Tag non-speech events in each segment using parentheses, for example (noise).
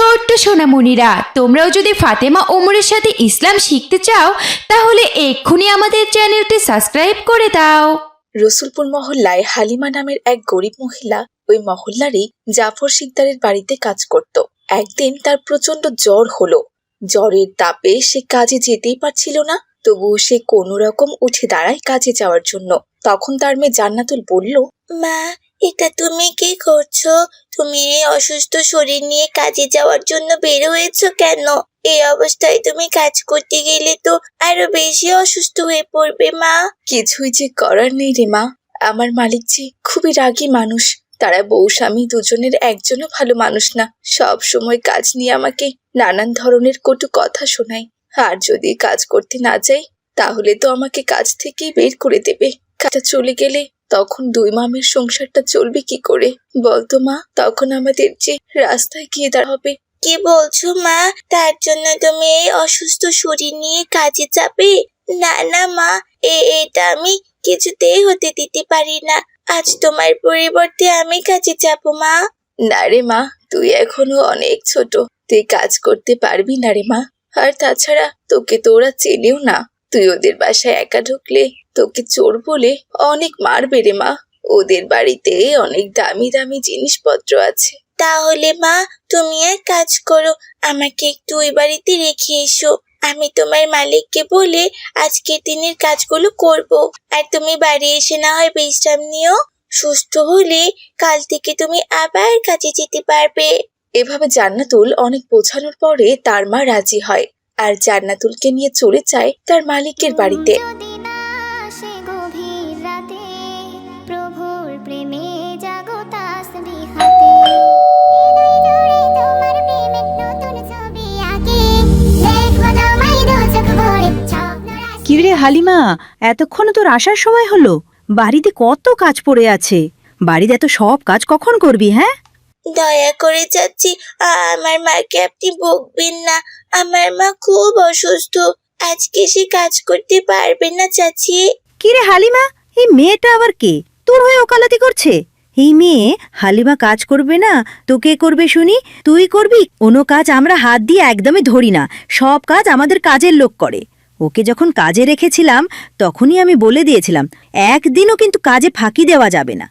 ছোট্ট সোনামণিরা, তোমরাও যদি ফাতেমা ওমরের সাথে ইসলাম শিখতে চাও, তাহলে এক্ষুনি আমাদের চ্যানেলটি সাবস্ক্রাইব করে দাও। রসুলপুর মহল্লায় হালিমা নামের এক গরিব মহিলা ওই মহল্লারই জাফর শিকদারের বাড়িতে কাজ করত। একদিন তার প্রচণ্ড জ্বর হলো। জ্বরের তাপে সে কাজে যেতেই পারছিল না, তবুও সে কোনো রকম উঠে দাঁড়ায় কাজে যাওয়ার জন্য। তখন তার মেয়ে জান্নাতুল বলল, মা এটা তুমি কি করছ? তুমি এই অসুস্থ শরীর নিয়ে কাজে যাওয়ার জন্য বের হয়েছো কেন? এই অবস্থায় তুমি কাজ করতে গেলে তো আরও বেশি অসুস্থ হয়ে পড়বে, মা। কিছুই যে করার নেই রে, মা। আমার মালিক যে খুবই রাগী মানুষ। তারা বউ, স্বামী দুজনের একজনও ভালো মানুষ না। সব সময় কাজ নিয়ে আমাকে নানান ধরনের কটু কথা শোনায়। আর যদি কাজ করতে না যাই, তাহলে তো আমাকে কাজ থেকেই বের করে দেবে। কাজটা চলে গেলে তখন দুই মামের সংসারটা চলবে কি করে? বলতো মা তখন আমাদের যে রাস্তায় গিয়ে দাঁড়া হবে। কি বলছো মা? তার জন্য তুমি এই অসুস্থ শরীর নিয়ে কাজে যাবে? না না মা এ এটা আমি কিছুতেই হতে দিতে পারি না। আজ তোমার পরিবর্তে আমি কাজে যাব মা। না রে মা তুই এখনও অনেক ছোট। তুই কাজ করতে পারবি না রে মা। আর তাছাড়া তোকে তো ওরা চেনেও না। তুই ওদের বাসায় একা ঢুকলে? তোকে চোর বলে অনেক মারবে রে মা। ওদের বাড়িতে অনেক দামি দামি জিনিসপত্র আছে। তাহলে মা তুমি এক কাজ করো আমাকে একটু ওই বাড়িতে রেখে এসো। আমি তোমার মালিককে বলে আজকের দিনের কাজগুলো করব। আর তুমি বাড়ি এসে না হয় বিশ্রাম নিও। সুস্থ হলে কাল থেকে তুমি আবার কাজে যেতে পারবে। এভাবে জান্নাতুল অনেক বোঝানোর পরে তার মা রাজি হয়। আর জান্নাতুলকে নিয়ে চলে যায় তার মালিকের বাড়িতে। যদি না আসে গভীর রাতে প্রভুর প্রেমে জাগো তাসবিহ হাতে হৃদয় জুড়ে তোমার প্রেমের নতুন ছবি আঁকে। দেখব তোমায় দু চোখ ভরে স্বপ্ন রাশি। কি রে হালিমা এতক্ষণ তোর আসার সময় হলো? বাড়িতে কত কাজ পড়ে আছে? বাড়িতে এত সব কাজ কখন করবি হ্যাঁ? দয়া করে চাচ্ছি আমার মাকে আপনি বকবেন না। আমার মা খুব অসুস্থ। আজকে সে কাজ করতে পারবে না চাচি। কি রে হালিমা, এই মেয়েটা আবার কে? তোর হয়ে ওকালতি করছে? এই মেয়ে হালিমা কাজ করবে না, তো কে করবে শুনি? তুই করবি? কোনো কাজ আমরা হাত দিয়ে একদমই ধরি না। সব কাজ আমাদের কাজের লোক করে। ওকে যখন কাজে রেখেছিলাম, তখনই আমি বলে দিয়েছিলাম, একদিনও কিন্তু কাজে ফাঁকি দেওয়া যাবে না।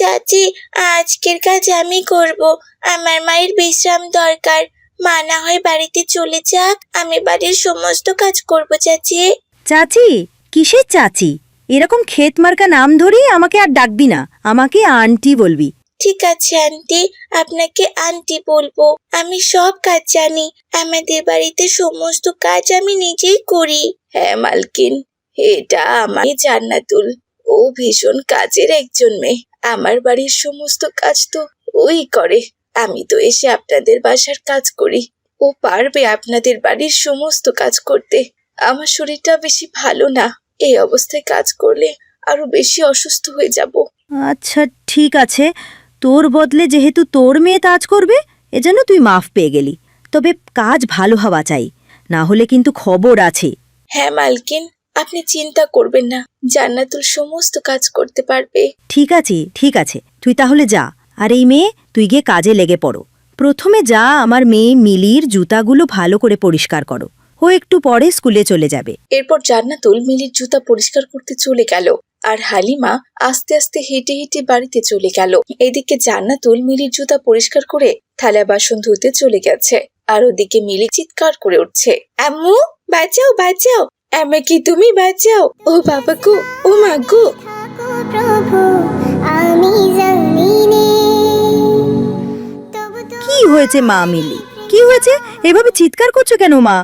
চাচি আজকের কাজ আমি করব। আমার মায়ের বিশ্রাম দরকার। মা না হয় বাড়িতে চলে যাক। আমি বাড়ির সমস্ত কাজ করব চাচি। চাচি কিসের চাচি? এরকম ক্ষেত মার্কা নাম ধরেই আমাকে আর ডাকবি না। আমাকে আন্টি বলবি। ঠিক আছে আন্টি। আপনাকে আন্টি বলব। আমি সব কাজ জানি। আমাদের বাড়িতে সমস্ত কাজ আমি নিজেই করি। হ্যাঁ মালকিন এটা আমার জান্নাতুল। ও ভীষণ কাজের একজন মেয়ে। আমার বাড়ির সমস্ত কাজ তো ওই করে। আমি তো এসে আপনাদের বাসার কাজ করি। ও পারবে আপনাদের বাড়ির সমস্ত কাজ করতে। আমার শরীরটা বেশি ভালো না। এই অবস্থায় কাজ করলে আরও বেশি অসুস্থ হয়ে যাব। আচ্ছা ঠিক আছে। তোর বদলে যেহেতু তোর মেয়ে কাজ করবে এজন্য তুই মাফ পেয়ে গেলি। তবে কাজ ভালো হওয়া চাই। না হলে কিন্তু খবর আছে। হ্যাঁ মালকিন। আপনি চিন্তা করবেন না জান্নাতুল সমস্ত কাজ করতে পারবে। ঠিক আছে ঠিক আছে তুই তাহলে যা। আর এই মেয়ে তুই গিয়ে কাজে লেগে পড়ো। প্রথমে যা আমার মেয়ে মিলির জুতাগুলো ভালো করে পরিষ্কার করো। ও একটু পরে স্কুলে চলে যাবে। এরপর জান্নাতুল মিলির জুতা পরিষ্কার করতে চলে গেল। আর হালিমা আস্তে আস্তে হেঁটে হেঁটে বাড়িতে চলে গেল। এদিকে জান্নাতুল মিলির জুতা পরিষ্কার করে থালা বাসন ধুতে চলে গেছে। আর ওদিকে মিলি চিৎকার করে উঠছে আম্মু বাঁচাও বাঁচাও! আমাকে তুমি বাঁচাও। ও বাবা গো ও মা গো প্রভু আমি জমিনে তবু কি হয়েছে মা মিলি? কি হয়েছে? এভাবে চিৎকার করছ কেন মা?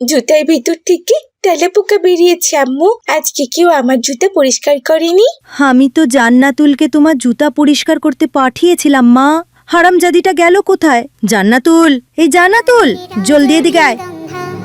জুতার ভিতর থেকে তেলা পোকা বেরিয়েছে আম্মু। আজকে কেউ আমার জুতা পরিষ্কার করেনি। আমি তো জান্নাতুলকে তোমার জুতা পরিষ্কার করতে পাঠিয়েছিলাম মা। হারামজাদিটা গেল কোথায়? জান্নাতুল এই জান্নাতুল জলদি এদিকে আয়।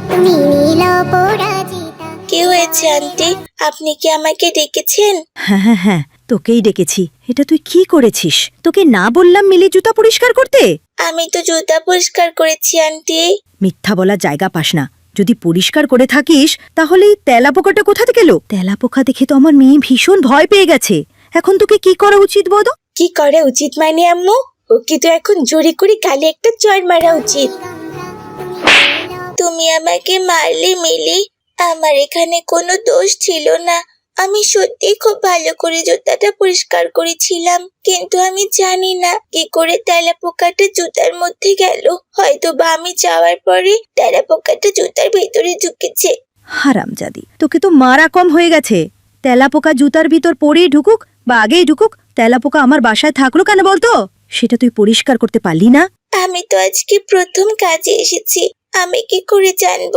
তুমি নীল পরাজিতা কি হয়েছে আন্টি? আপনি কি আমাকে ডেকেছেন? হ্যাঁ হ্যাঁ হ্যাঁ তোকেই ডেকেছি। এটা তুই কি করেছিস? তোকে না বললাম মিলি জুতা পরিষ্কার করতে? আমি তো জুতা পরিষ্কার করেছি আন্টি। মিথ্যা বলার জায়গা পাস না। যদি পরিষ্কার করে থাকিস তাহলে এই তেলা পোকাটা কোথা থেকে এলো? তেলা পোকা দেখে তো আমার মেয়ে ভীষণ ভয় পেয়ে গেছে। এখন তোকে কি করা উচিত বদ কি করা উচিত মানে আম্মু? ওকে তো এখন জোরে করে কালে একটা চড় মারা উচিত। তুমি আমাকে মারলে মিলি? আমার এখানে কোনো দোষ ছিল না। আমি সত্যি খুব ভালো করে জুতাটা পরিষ্কার করেছিলাম কিন্তু আমি জানি না কি করে তেলা পোকাটা জুতার মধ্যে গেল। হয়তো বা আমি যাওয়ার পরে তেলা পোকাটা জুতার ভেতরে ঢুকেছে। হারামজাদি তোকে তো মারা কম হয়ে গেছে। তেলাপোকা জুতার ভিতর পরেই ঢুকুক বা আগেই ঢুকুক তেলাপোকা আমার বাসায় থাকল কেন বলতো? সেটা তুই পরিষ্কার করতে পারলি না? আমি তো আজকে প্রথম কাজে এসেছি আমি কি করে জানব?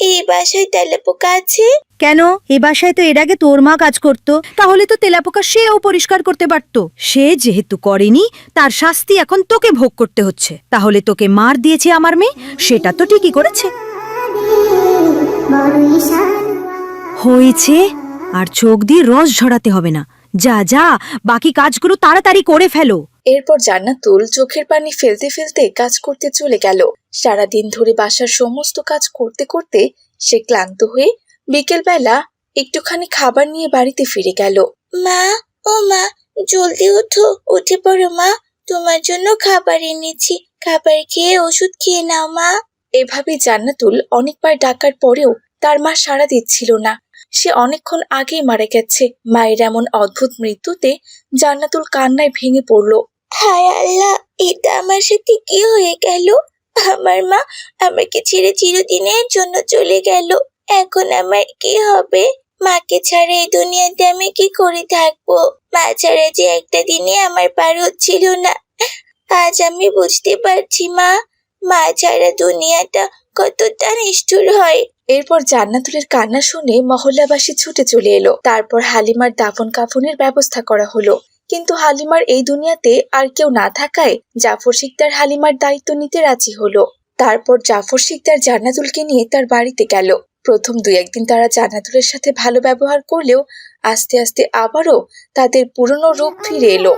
এই বাসায় তেলা পোকা আছে? কেন? এ বাসায় তো এর আগে তোর মা কাজ করতো। তাহলে তো তেলাপোকা সেও পরিষ্কার করতে পারতো। সে যেহেতু করেনি, তার শাস্তি এখন তোকে ভোগ করতে হচ্ছে। তাহলে তোকে মার দিয়েছে আমার মেয়ে? সেটা তো ঠিকই করেছে। হয়েছে। আর চোখ দিয়ে রস ঝরাতে হবে না। যা যা, বাকি কাজগুলো তাড়াতাড়ি করে ফেলো। এরপর জান্নাতুল চোখের পানি ফেলতে ফেলতে কাজ করতে চলে গেল। সারাদিন ধরে বাসার সমস্ত কাজ করতে করতে সে ক্লান্ত হয়ে বিকেলবেলা একটুখানি খাবার নিয়ে বাড়িতে ফিরে গেল। মা ও মা জলদি ওঠো উঠে পড়ো মা। তোমার জন্য খাবার এনেছি। খাবার খেয়ে ওষুধ খেয়ে নাও মা। এভাবে জান্নাতুল অনেকবার ডাকার পরেও তার মা সাড়া দিচ্ছিল না। সে অনেকক্ষণ আগেই মারা গেছে। মায়ের এমন অদ্ভুত মৃত্যুতে জান্নাতুল কান্নায় ভেঙে পড়ল। হায় আল্লাহ, এটা আমার সাথে কি হয়ে গেল? আমার মা আমাকে ছেড়ে চিরদিনের জন্য চলে গেল। এখন আমার কি হবে? মাকে ছাড়া এই দুনিয়াতে আমি কি করে থাকব? মা ছাড়া যে একটা দিনে আমার পার হচ্ছিল না। আজ আমি বুঝতে পারছি, মা। মা ছাড়া দুনিয়াটা কতটা নিষ্ঠুর হয়। এরপর জান্নাতুলের কান্না শুনে মহল্লাবাসী ছুটে চলে এলো। তারপর হালিমার দাফন কাফনের ব্যবস্থা করা হলো। কিন্তু হালিমার এই দুনিয়াতে আর কেউ না থাকায় জাফর শিকদার হালিমার দায়িত্ব নিতে রাজি হলো। তারপর জাফর শিকদার জান্নাতুলকে নিয়ে তার বাড়িতে গেল। প্রথম দুই একদিন তারা জান্নাতুলের সাথে ভালো ব্যবহার করলেও আস্তে আস্তে আবারও তাদের পুরনো রূপ ফিরে এলো।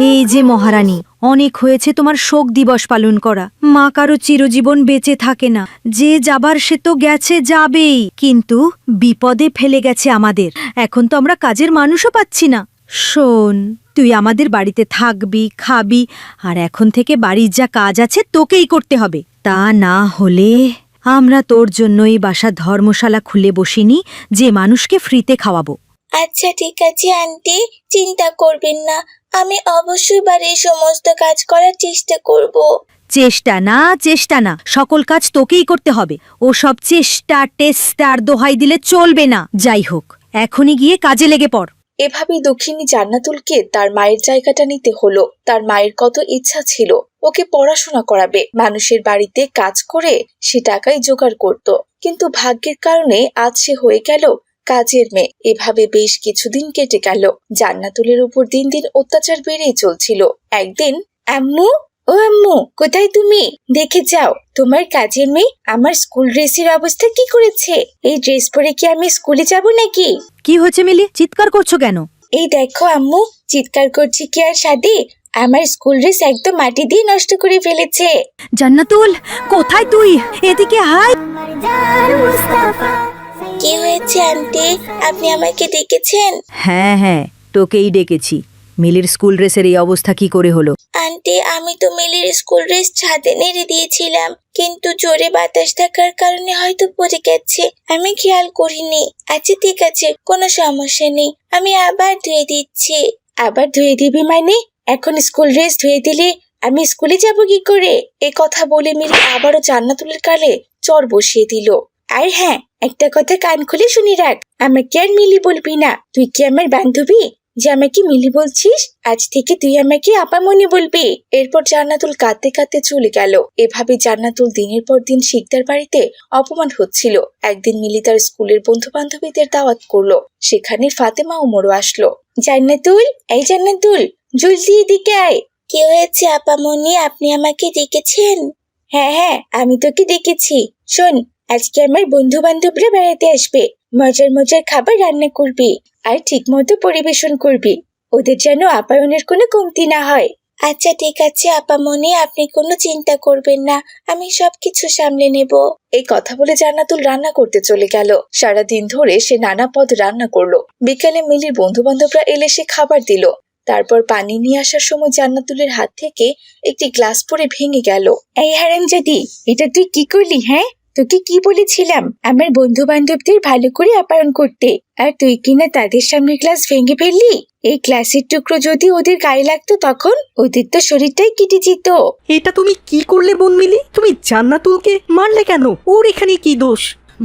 এই যে মহারানী, অনেক হয়েছে তোমার শোক দিবস পালন করা। মা কারও চিরজীবন বেঁচে থাকে না। যে যাবার সে তো গেছে যাবেই। কিন্তু বিপদে ফেলে গেছে আমাদের। এখন তো আমরা কাজের মানুষও পাচ্ছি না। শোন, তুই আমাদের বাড়িতে থাকবি, খাবি, আর এখন থেকে বাড়ির যা কাজ আছে তোকেই করতে হবে। তা না হলে আমরা তোর জন্যই বাসা ধর্মশালা খুলে বসিনি, যে মানুষকে ফ্রিতে খাওয়াবো। আচ্ছা ঠিক আছে, আন্টি। চিন্তা করবেন না। আমি অবশ্যই বাড়ির সমস্ত কাজ করার চেষ্টা করব। চেষ্টা না চেষ্টা না। সকল কাজ তোকেই করতে হবে। ও সব চেষ্টা টেস্টার দোহাই দিলে চলবে না। যাই হোক এখনই গিয়ে কাজে লেগে পড়। এভাবেই দক্ষিণী জান্নাতুলকে তার মায়ের জায়গাটা নিতে হলো। তার মায়ের কত ইচ্ছা ছিল ওকে পড়াশোনা করাবে। মানুষের বাড়িতে কাজ করে সে টাকাই জোগাড় করত। কিন্তু ভাগ্যের কারণে আজ সে হয়ে গেল কাজের মেয়ে। এভাবে বেশ কিছুদিন কেটে গেল। জান্নাতুলের উপর দিন দিন অত্যাচার বেড়েই চলছিল। একদিন আম্মু ও আম্মু কোথায় তুমি? দেখে যাও তোমার কাজের মেয়ে আমার স্কুল ড্রেসের অবস্থা কি করেছে? এই ড্রেস পরে কি আমি স্কুলে যাব নাকি? কি হয়েছে মিলি? চিৎকার করছ কেন? এই দেখো আম্মু চিৎকার করছি কি আর সাদে? আমার স্কুল ড্রেস একদম মাটি দিয়ে নষ্ট করে ফেলেছে। জান্নাতুল কোথায় তুই? এদিকে হাই কি হয়েছে আন্টি? আপনি আমাকে ডেকেছেন? হ্যাঁ হ্যাঁ তোকেই ডেকেছি। মিলির স্কুল ড্রেসের এই অবস্থা কি করে হলো? আন্টি আমি তো মিলির স্কুল ড্রেস ছাদে নেড়ে দিয়েছিলাম কিন্তু জোরে বাতাস থাকার কারণে হয়তো পড়ে গেছে। আমি খেয়াল করিনি। আচ্ছা ঠিক আছে কোনো সমস্যা নেই। আমি আবার ধুয়ে দিচ্ছি। আবার ধুয়ে দিবি মানে? এখন স্কুল ড্রেস ধুয়ে দিলে আমি স্কুলে যাব কি করে? এ কথা বলে মিলি আবারও জান্নাতুলের কালে চর বসিয়ে দিল। আর হ্যাঁ একটা কথা কান খুলে শুনি রাখ, আমাকে আর মিলি বলবি না। তুই কি আমার বান্ধবী? যে আমাকে মিলি বলছিস, আজ থেকে তুই আমাকে আপা মনে বলবি। এরপর জান্নাতুল কাঁদতে কাঁদতে চলে গেল। এভাবে জান্নাতুল দিনের পর দিন শিকদার বাড়িতে অপমান হচ্ছিল। একদিন মিলি তার স্কুলের বন্ধু বান্ধবীদের দাওয়াত করল। সেখানে ফাতেমা ওমরও আসলো। জান্নাতুল, এই জান্নাতুল, জলদি এদিকে আয়। কি হয়েছে আপামনি আপনি আমাকে ডেকেছেন? হ্যাঁ হ্যাঁ আমি তোকে ডেকেছি। শোন আজকে আমার বন্ধু বান্ধবরা বেড়াতে আসবে। মজার মজার খাবার রান্না করবি আর ঠিক মতো পরিবেশন করবি। ওদের যেন আপায়নের কোনো কমতি না হয়। আচ্ছা ঠিক আছে আপামনি আপনি কোনো চিন্তা করবেন না। আমি সবকিছু সামলে নেব। এই কথা বলে জান্নাতুল রান্না করতে চলে গেল। সারা দিন ধরে সে নানা পদ রান্না করল। বিকালে মিলির বন্ধু বান্ধবরা এলে সে খাবার দিল। তারপর পানি নিয়ে আসার সময় জান্নাতুলের হাত থেকে একটি গ্লাস পরে ভেঙে গেল। এই হারামজাদি, এটা তুই কি করলি হ্যাঁ? তোকে কি বলেছিলাম? আমার বন্ধু বান্ধবদের ভালো করে আপ্যায়ন করতে। আর তুই কিনা তাদের সামনে ক্লাস ভেঙে ফেললি? এই ক্লাসের টুকরো যদি ওদের গায়ে লাগতো তখন ওদের তো শরীরটাই কেটে যেত। এটা তুমি কি করলে বোন মিলি? তুমি জান্নাতুলকে মারলে কেন? ওর এখানে কি দোষ?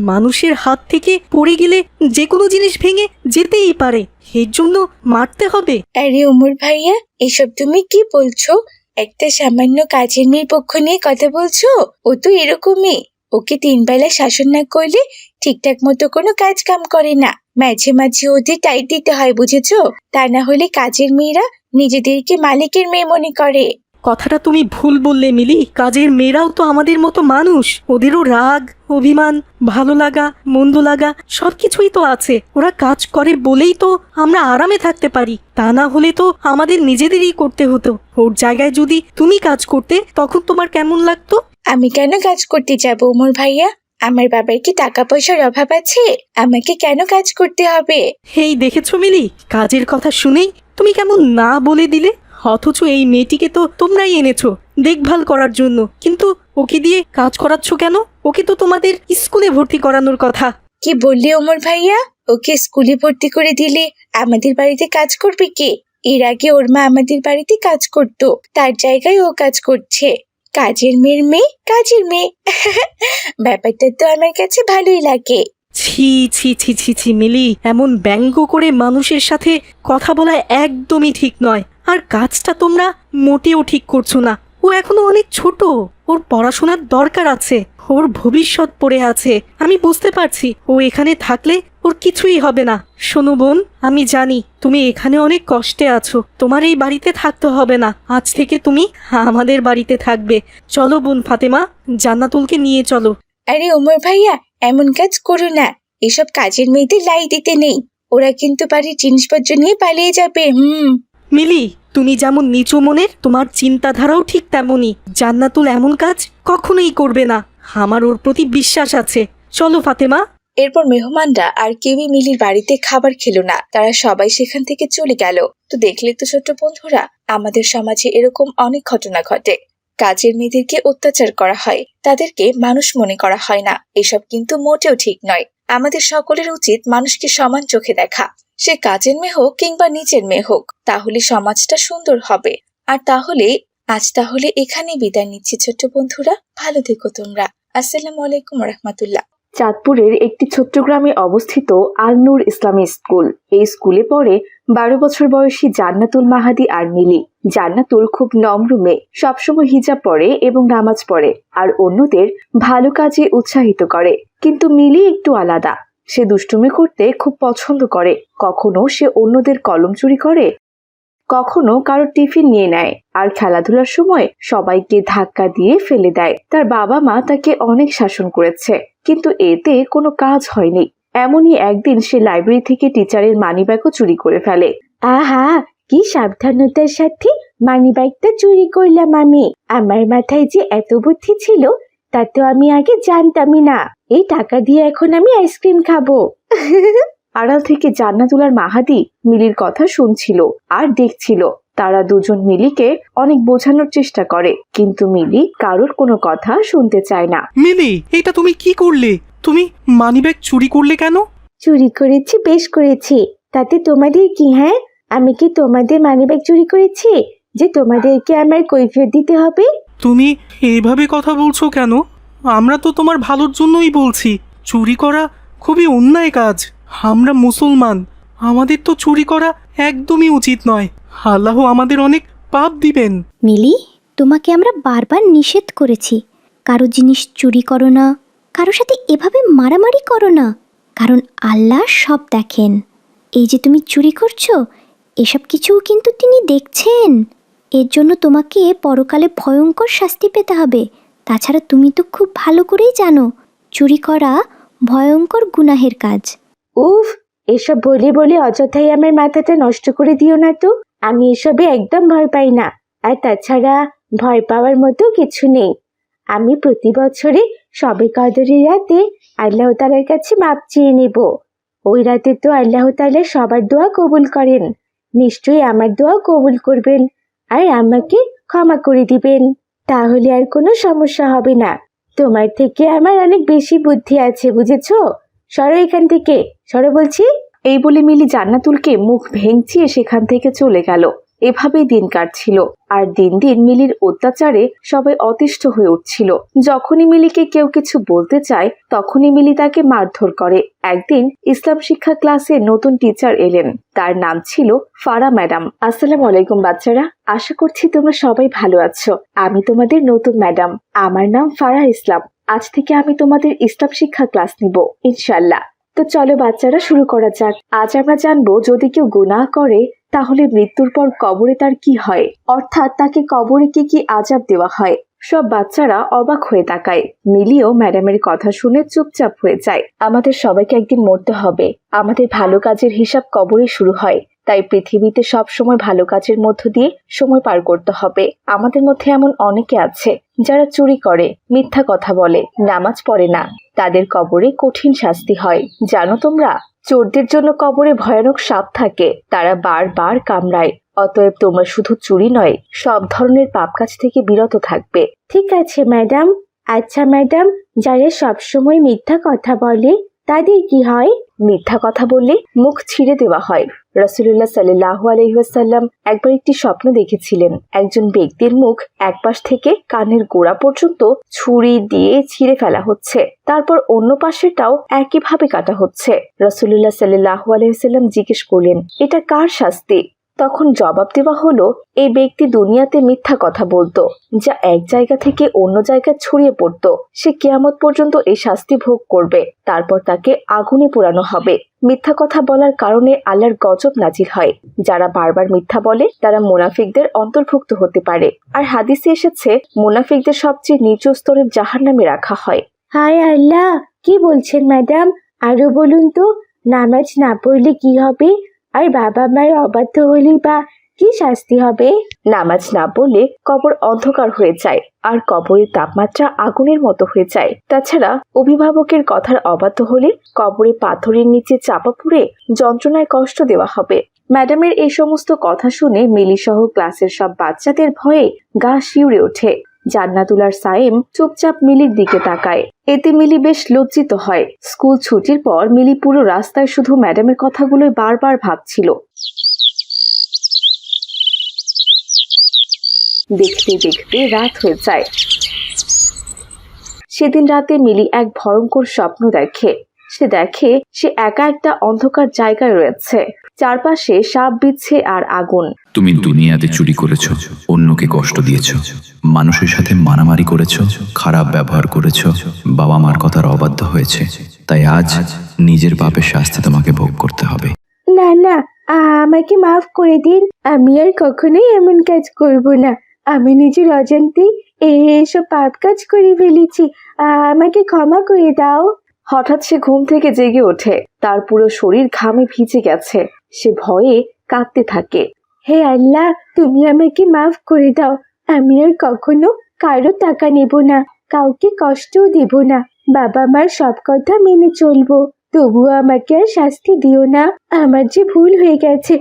মানুষের হাত থেকে পড়ে গেলে যে কোনো জিনিস ভেঙে যেতেই পারে। এর জন্য মারতে হবে। আরে ওমর ভাইয়া এসব তুমি কি বলছো? একটা সামান্য কাজের মেয়ের পক্ষ নিয়ে কথা বলছো? ও তো এরকমই। ওকে তিন বেলা শাসন না করলে ঠিকঠাক মতো কোনো কাজ কাম করে না। মাঝে মাঝে ওদের টাইট দিতে হয়, বুঝেছ? তা না হলে কাজের মেয়েরা নিজেদেরকে মালিকের মেয়ে মনে করে। কথাটা তুমি ভুল বললে মিলি। কাজের মেয়েরাও তো আমাদের মতো মানুষ। ওদেরও রাগ অভিমান ভালো লাগা মন্দ লাগা সব কিছুই তো আছে। ওরা কাজ করে বলেই তো আমরা আরামে থাকতে পারি। তা না হলে তো আমাদের নিজেদেরই করতে হতো। ওর জায়গায় যদি তুমি কাজ করতে তখন তোমার কেমন লাগতো? আমি কেন কাজ করতে যাব ওমর ভাইয়া? আমার বাবার কি টাকা পয়সার অভাব আছে? আমাকে কেন কাজ করতে হবে? হেই দেখেছ মিলি? কাজের কথা শুনেই তুমি কেমন না বলে দিলে? অথচ এই মেয়েটিকে তো তোমরাই এনেছো দেখভাল করার জন্য। কিন্তু ওকে দিয়ে কাজ করাচ্ছ কেন? ওকে তো তোমাদের স্কুলে ভর্তি করানোর কথা। কি বললি ওমর ভাইয়া? ওকে স্কুলে ভর্তি করে দিলে আমাদের বাড়িতে কাজ করবে কে? এর আগে ওর মা আমাদের বাড়িতে কাজ করত তার জায়গায় ও কাজ করছে। কাজের মেয়ের মেয়ে কাজের মেয়ে। (laughs) ব্যাপারটা তো আমার কাছে ভালোই লাগে। ছি ছি ছি ছি ছি মিলি এমন ব্যঙ্গ করে মানুষের সাথে কথা বলা একদমই ঠিক নয়। আর কাজটা তোমরা মোটেও ঠিক করছ না। ও এখনও অনেক ছোট। ওর পড়াশোনার দরকার আছে। ওর ভবিষ্যৎ পড়ে আছে। আমি বুঝতে পারছি ও এখানে থাকলে ওর কিছুই হবে না। শোনো বোন, আমি জানি তুমি এখানে অনেক কষ্টে আছো। তোমার এই বাড়িতে থাকতে হবে না। আজ থেকে তুমি আমাদের বাড়িতে থাকবে। চলো বোন ফাতেমা, জান্নাতুলকে নিয়ে চলো। আরে ওমর ভাইয়া, এমন কাজ করো না। এসব কাজের মেয়েদের লাই দিতে নেই। ওরা কিন্তু বাড়ির জিনিসপত্র নিয়ে পালিয়ে যাবে, হুম। মিলি, তুমি যেমন নিচু মনের, তোমার চিন্তাধারাও ঠিক তেমনই। জান্নাতুল এমন কাজ কখনোই করবে না। আমার ওর প্রতি বিশ্বাস আছে। চলো, ফাতেমা। এরপর মেহমানরা আর কেউই মিলির বাড়িতে খাবার খেলো না। তারা সবাই সেখান থেকে চলে গেল। তো দেখলে তো ছোট্ট বন্ধুরা, আমাদের সমাজে এরকম অনেক ঘটনা ঘটে। কাজের মেয়েদেরকে অত্যাচার করা হয়। তাদেরকে মানুষ মনে করা হয় না। এসব কিন্তু মোটেও ঠিক নয়। আমাদের সকলের উচিত মানুষকে সমান চোখে দেখা। সে কাজের মেয়ে হোক কিংবা নিচের মেয়ে হোক, তাহলে সমাজটা সুন্দর হবে। আর তাহলে, আজ তাহলে এখানেই বিদায় নিচ্ছি ছোট্ট বন্ধুরা। ভালো থেকো তোমরা। আসসালামু আলাইকুম রহমতুল্লাহ চাঁদপুরের একটি ছোট্ট গ্রামে অবস্থিত আল নূর ইসলামী স্কুল। এই স্কুলে পড়ে বারো বছর বয়সী জান্নাতুল মাহাদি আর মিলি। জান্নাতুল খুব নম্র মেয়ে। সবসময় হিজাব পরে এবং নামাজ পড়ে। আর অন্যদের ভালো কাজে উৎসাহিত করে। কিন্তু মিলি একটু আলাদা। সে দুষ্টুমি করতে খুব পছন্দ করে। কখনো সে অন্যদের কলম চুরি করে, কখনো কারও টিফিন নিয়ে নেয়। আর খেলাধুলার সময় সবাইকে ধাক্কা দিয়ে ফেলে দেয়। তার বাবা মা তাকে অনেক শাসন করেছে, কিন্তু এতে কোনো কাজ হয়নি। এমনই একদিন সে লাইব্রেরি থেকে টিচারের মানিব্যাগও চুরি করে ফেলে। আহা, কি সাবধানতার সাথে মানিব্যাগটা চুরি করলাম আমি। আমার মাথায় যে এত বুদ্ধি ছিল, তা তো আমি আগে জানতামই না। এই টাকা দিয়ে এখন আমি আইসক্রিম খাব। (laughs) আড়াল থেকে জান্নাতুলার মাহাদি মিলির কথা শুনছিল আর দেখছিল। তারা দুজন মিলিকে অনেক বোঝানোর চেষ্টা করে কিন্তু মিলি কারোর কোনো কথা শুনতে চায় না। মিলি এটা তুমি কি করলে? তুমি মানিব্যাগ চুরি করলে কেন? চুরি করেছি বেশ করেছি। তাতে তোমাদের কি হ্যাঁ? আমি কি তোমাদের মানিব্যাগ চুরি করেছি? যে তোমাদেরকে আমার কৈফিয়ত দিতে হবে? তুমি এইভাবে কথা বলছো কেন? আমরা তো তোমার ভালোর জন্যই বলছি। চুরি করা খুবই অন্যায় কাজ। আমরা মুসলমান। আমাদের তো চুরি করা একদমই উচিত নয়। আল্লাহ আমাদের অনেক পাপ দিবেন। মিলি, তোমাকে আমরা বারবার নিষেধ করেছি। কারও জিনিস চুরি করো না, কারও সাথে এভাবে মারামারি করো না। কারণ আল্লাহ সব দেখেন। এই যে তুমি চুরি করছ, এসব কিছুও কিন্তু তিনি দেখছেন। এর জন্য তোমাকে পরকালে ভয়ঙ্কর শাস্তি পেতে হবে। তাছাড়া তুমি তো খুব ভালো করেই জানো, চুরি করা ভয়ঙ্কর গুনাহের কাজ। উফ, এসব বলে বলে অযথাই আমার মাথাটা নষ্ট করে দিও না তো। আমি এসবে একদম ভয় পাই না। আর তাছাড়া ভয় পাওয়ার মতো কিছু নেই। আমি প্রতি বছরে সবে কদরের রাতে আল্লাহ তালার কাছে মাপ চেয়ে নেব। ওই রাতে তো আল্লাহ তালা সবার দোয়া কবুল করেন। নিশ্চয়ই আমার দোয়া কবুল করবেন। আর আমাকে ক্ষমা করে দিবেন। তাহলে আর কোনো সমস্যা হবে না। তোমার থেকে আমার অনেক বেশি বুদ্ধি আছে, বুঝেছ? সরো এখান থেকে। সরো বলছি। এই বলে মিলি জান্নাতুলকে মুখ ভেঙচিয়ে সেখান থেকে চলে গেল। এভাবেই দিন কাটছিল। আর দিন দিন মিলির অত্যাচারে সবাই অতিষ্ঠ হয়ে উঠছিল। যখনই মিলিকে কেউ কিছু বলতে চায়, তখনই মিলি তাকে মারধর করে। একদিন ইসলাম শিক্ষা ক্লাসে নতুন টিচার এলেন। তার নাম ছিল ফারা ম্যাডাম। আসসালামু আলাইকুম বাচ্চারা, আশা করছি তোমরা সবাই ভালো আছো। আমি তোমাদের নতুন ম্যাডাম। আমার নাম ফারা ইসলাম। আজ থেকে আমি তোমাদের ইসলাম শিক্ষা ক্লাস নিব ইনশাল্লাহ তো চলো বাচ্চারা শুরু করা যাক। আজ আমরা জানব, যদি কেউ গুনাহ করে তাহলে মৃত্যুর পর কবরে তার কি হয়? অর্থাৎ তাকে কবরে কি কি আজাব দেওয়া হয়? সব বাচ্চারা অবাক হয়ে তাকায়। মিলিও ম্যাডামের কথা শুনে চুপচাপ হয়ে যায়। আমাদের সবাইকে একদিন মরতে হবে। আমাদের ভালো কাজের হিসাব কবরে শুরু হয়। তাই পৃথিবীতে সব সময় ভালো কাজের মধ্য দিয়ে সময় পার করতে হবে। আমাদের মধ্যে এমন অনেকে আছে যারা চুরি করে, মিথ্যা কথা বলে, নামাজ পড়ে না। তাদের কবরে কঠিন শাস্তি হয়। জানো তোমরা? চোরদের জন্য কবরে ভয়ানক সাপ থাকে তারা বারবার কামড়ায়। অতএব তোমরা শুধু চুরি নয় সব ধরনের পাপ কাজ থেকে বিরত থাকবে। ঠিক আছে ম্যাডাম। আচ্ছা ম্যাডাম যারা সবসময় মিথ্যা কথা বলে তাদের কি হয়? মিথ্যা কথা বললে মুখ ছিঁড়ে দেওয়া হয়। রসুল্লাহ সাল্লাহ আলহিহাসাল্লাম একবার একটি স্বপ্ন দেখেছিলেন। একজন ব্যক্তির মুখ এক পাশ থেকে কানের গোড়া পর্যন্ত ছুরি দিয়ে ছিঁড়ে ফেলা হচ্ছে। তারপর অন্য পাশেটাও একইভাবে কাটা হচ্ছে। রসুল্লাহ সাল্লাহ আলহিহাল্লাম জিজ্ঞেস করলেন, এটা কার শাস্তি? তখন জবাব দেওয়া হলো, এই ব্যক্তি দুনিয়াতে মিথ্যা কথা বলতো, যা এক জায়গা থেকে অন্য জায়গায় ছড়িয়ে পড়তো। সে কেয়ামত পর্যন্ত এই শাস্তি ভোগ করবে। তারপর তাকে আগুনে পোড়ানো হবে। মিথ্যা কথা বলার কারণে আল্লাহর গজব নাজিল হয়। যারা বারবার মিথ্যা বলে, তারা মুনাফিকদের অন্তর্ভুক্ত হতে পারে। আর হাদিসে এসেছে, মুনাফিকদের সবচেয়ে নিচু স্তরের জাহান্নামে রাখা হয়। হায় আল্লাহ! কি বলছেন ম্যাডাম? আরও বলুন তো, নামাজ না পড়লে কি হবে? আর বাবা মায়ের অবাধ্য হলে বা কি শাস্তি হবে? নামাজ না পড়লে কবর অন্ধকার হয়ে যায় আর কবরের তাপমাত্রা আগুনের মতো হয়ে যায়। তাছাড়া অভিভাবকের কথার অবাধ্য হলে কবরে পাথরের নিচে চাপা পুড়ে যন্ত্রণায় কষ্ট দেওয়া হবে। ম্যাডামের এই সমস্ত কথা শুনে মিলিসহ ক্লাসের সব বাচ্চাদের ভয়ে গা শিউরে ওঠে। জান্নাতুলার সাইম চুপচাপ মিলির দিকে তাকায়। এতে মিলি বেশ লজ্জিত হয়। স্কুল ছুটির পর মিলি পুরো রাস্তায় শুধু ম্যাডামের কথাগুলোই বারবার ভাবছিল। দেখতে দেখতে রাত হয়ে যায়। সেদিন রাতে মিলি এক ভয়ঙ্কর স্বপ্ন দেখে। সে দেখে সে একা একটা অন্ধকার জায়গায় রয়েছে। চারপাশে সাপ বিচ্ছে আর আগুন। তুমি দুনিয়াতে চুরি করেছ, অন্যকে কষ্ট দিয়েছ, মানুষের সাথে মারামারি করেছ, খারাপ ব্যবহার করেছ বাবা মার কথার অবাধ্য হয়েছে, তাই আজ নিজের পাপের শাস্তি তোমাকে ভোগ করতে হবে। না না আমাকে মাফ করে দিন, আমি আর কখনোই এমন কাজ করব না, আমি নিজের অজান্তেই এসব পাপ কাজ করে ফেলেছি আমাকে ক্ষমা করে দাও। হঠাৎ সে ঘুম থেকে জেগে ওঠে, তার পুরো শরীর ঘামে ভিজে গেছে, সে ভয়ে কাঁদতে থাকে। হে আল্লাহ, তুমি আমাকে মাফ করে দাও। আমি আর কখনো কারও টাকা নেব না, কাউকে কষ্টও দেব না। বাবা মার সব কথা মেনে চলবো। তবুও আমাকে আর শাস্তি দিও না। আমার যে ভুল হয়ে গেছে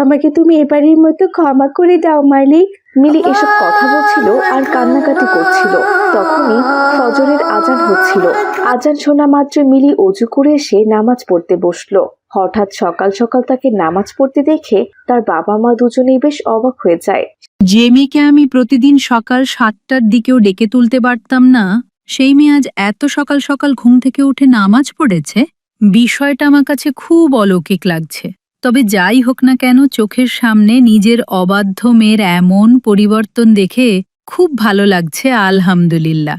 আমাকে তুমি এবারের মতো ক্ষমা করে দাও, মালিক। মিলি এসব কথা বলছিল আর কান্নাকাটি করছিল। তখনই ফজরের আজান হচ্ছিল। আজান শোনা মাত্র মিলি অজু করে এসে নামাজ পড়তে বসল। হঠাৎ সকাল সকাল তাকে নামাজ পড়তে দেখে তার বাবা মা দুজনেই বেশ অবাক হয়ে যায়। যে মেয়েকে আমি প্রতিদিন সকাল সাতটার দিকেও ডেকে তুলতে পারতাম না, সেই মেয়ে আজ এত সকাল সকাল ঘুম থেকে উঠে নামাজ পড়েছে? বিষয়টা আমার কাছে খুব অলৌকিক লাগছে। তবে যাই হোক না কেন চোখের সামনে নিজের অবাধ্য মেয়ের এমন পরিবর্তন দেখে খুব ভালো লাগছে আলহামদুলিল্লাহ।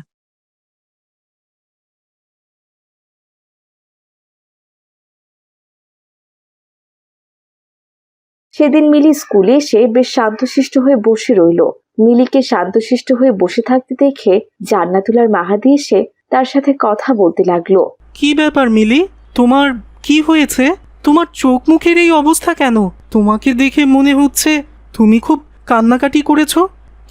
সেদিন মিলি স্কুলে এসে বেশ শান্তশিষ্ট হয়ে বসে রইল। মিলিকে শান্তশিষ্ট হয়ে বসে থাকতে দেখে জান্নাতুলার মাহাদি এসে তার সাথে কথা বলতে লাগল। কি ব্যাপার মিলি? তোমার কি হয়েছে? তোমার চোখ মুখের এই অবস্থা কেন? তোমাকে দেখে মনে হচ্ছে তুমি খুব কান্নাকাটি করেছ।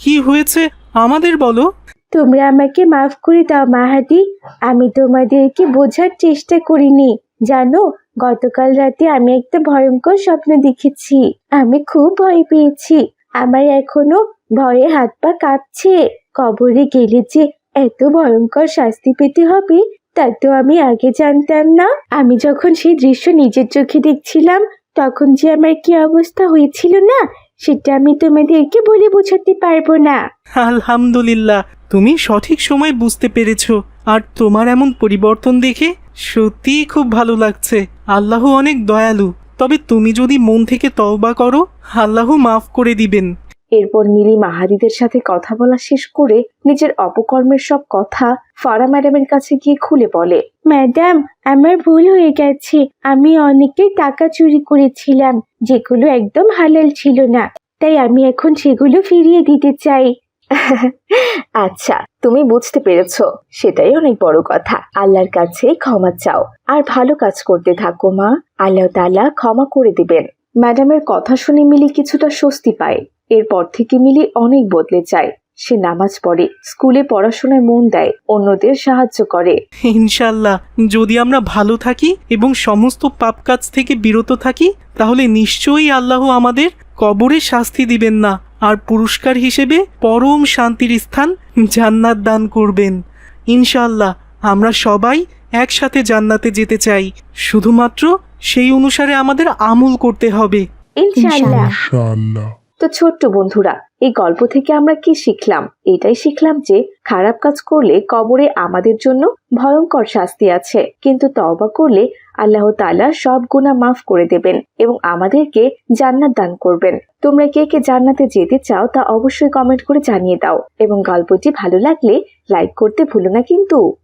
কি হয়েছে আমাদের বলো। তোমরা আমাকে মাফ করে দাও মাহাদি। আমি তোমাদেরকে বোঝার চেষ্টা করিনি। জানো, গতকাল রাতে আমি একটা ভয়ঙ্কর স্বপ্ন দেখেছি। আমি খুব ভয় পেয়েছি। আমার এখনও ভয়ে হাত পা কাঁপছে। কবরে গেলে যে এত ভয়ঙ্কর শাস্তি পেতে হবে তা তো আমি আগে জানতাম না। আমি যখন সেই দৃশ্য নিজের চোখে দেখছিলাম, তখন যে আমার কি অবস্থা হয়েছিল না, সেটা আমি তোমাদেরকে বলে বোঝাতে পারব না। আলহামদুলিল্লাহ, তুমি সঠিক সময় বুঝতে পেরেছ। আর তোমার এমন পরিবর্তন দেখে সত্যিই খুব ভালো লাগছে। আল্লাহ অনেক দয়ালু। তবে তুমি যদি মন থেকে তওবা করো, আল্লাহ মাফ করে দিবেন। এরপর মিলি মাহাদিদের সাথে কথা বলা শেষ করে নিজের অপকর্মের সব কথা ফারা ম্যাডামের কাছে গিয়ে খুলে বলে ম্যাডাম আমার ভুল হয়ে গেছে। আমি অনেকের টাকা চুরি করেছিলাম যেগুলো একদম হালাল ছিল না। তাই আমি এখন সেগুলো ফিরিয়ে দিতে চাই। (laughs) আচ্ছা তুমি বুঝতে পেরেছ সেটাই অনেক বড় কথা। আল্লাহর কাছে ক্ষমা চাও। আর ভালো কাজ করতে থাকো মা। আল্লাহ তাআলা ক্ষমা করে দিবেন। ম্যাডামের কথা শুনে মিলি কিছুটা স্বস্তি পায়। এরপর থেকে মিলি অনেক বদলে যায়। সে নামাজ পড়ে স্কুলে পড়াশোনায় মন দেয় অন্যদের সাহায্য করে। ইনশাল্লাহ যদি আমরা ভালো থাকি এবং সমস্ত পাপ কাজ থেকে বিরত থাকি তাহলে নিশ্চয়ই আল্লাহ আমাদের কবরে শাস্তি দিবেন না আর পুরস্কার হিসেবে পরম শান্তির স্থান জান্নাত দান করবেন। ইনশাল্লাহ আমরা সবাই একসাথে জান্নাতে যেতে চাই শুধুমাত্র সেই অনুসারে আমাদের আমল করতে হবে। ইনশাল্লাহ। তো ছোট্ট বন্ধুরা, এই গল্প থেকে আমরা কি শিখলাম? এটাই শিখলাম যে খারাপ কাজ করলে কবরে আমাদের জন্য ভয়ঙ্কর শাস্তি আছে। কিন্তু তওবা করলে আল্লাহ তাআলা সব গুণা মাফ করে দেবেন এবং আমাদেরকে জান্নাত দান করবেন। তোমরা কে কে জান্নাতে যেতে চাও তা অবশ্যই কমেন্ট করে জানিয়ে দাও। এবং গল্পটি ভালো লাগলে লাইক করতে ভুলো না কিন্তু।